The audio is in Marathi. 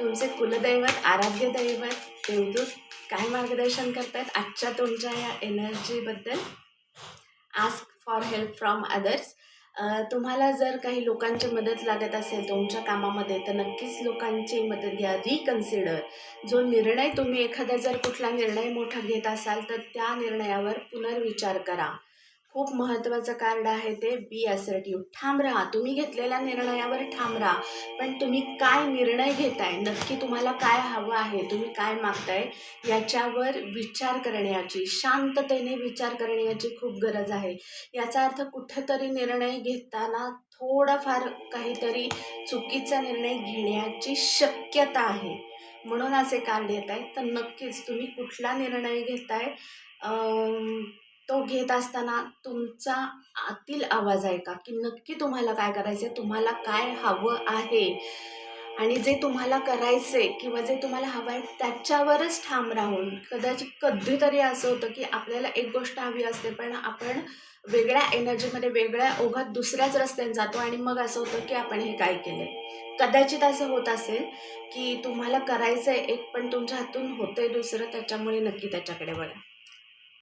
तुमचे कुलदैवत आराध्य दैवत देवदूत काय मार्गदर्शन करतायत आजच्या तुमच्या या एनर्जीबद्दल ask for help from others तुम्हाला जर काही लोकांची मदत लागत असेल तुमच्या कामामध्ये तर नक्कीच लोकांची मदत घ्या. रिकन्सिडर जो निर्णय तुम्ही एखादा जर कुठला निर्णय मोठा घेत असाल तर त्या निर्णयावर पुनर्विचार करा. खूप महत्त्वाचं कार्ड आहे ते बी असर्टिव्ह ठाम राहा. तुम्ही घेतलेल्या निर्णयावर ठाम राहा. पण तुम्ही काय निर्णय घेताय? नक्की तुम्हाला काय हवं आहे? तुम्ही काय मागताय? याच्यावर विचार करण्याची शांततेने विचार करण्याची खूप गरज आहे. याचा अर्थ कुठंतरी निर्णय घेताना थोडाफार काहीतरी चुकीचा निर्णय घेण्याची शक्यता आहे. म्हणून असे कार्ड येत आहेत तर नक्कीच तुम्ही कुठला निर्णय घेताय? तो घेत असताना तुमचा आतील आवाज आहे का की नक्की तुम्हाला काय करायचं आहे तुम्हाला काय हवं आहे? आणि जे तुम्हाला करायचं आहे किंवा जे तुम्हाला हवं आहे त्याच्यावरच ठाम राहून कदाचित कधीतरी असं होतं की आपल्याला एक गोष्ट हवी असते पण आपण वेगळ्या एनर्जीमध्ये वेगळ्या ओघात दुसऱ्याच रस्त्याने जातो आणि मग असं होतं की आपण हे काय केलं कदाचित असं होत असेल की तुम्हाला करायचं आहे एक पण तुमच्या हातून होतंय दुसरं त्याच्यामुळे नक्की त्याच्याकडे बघा.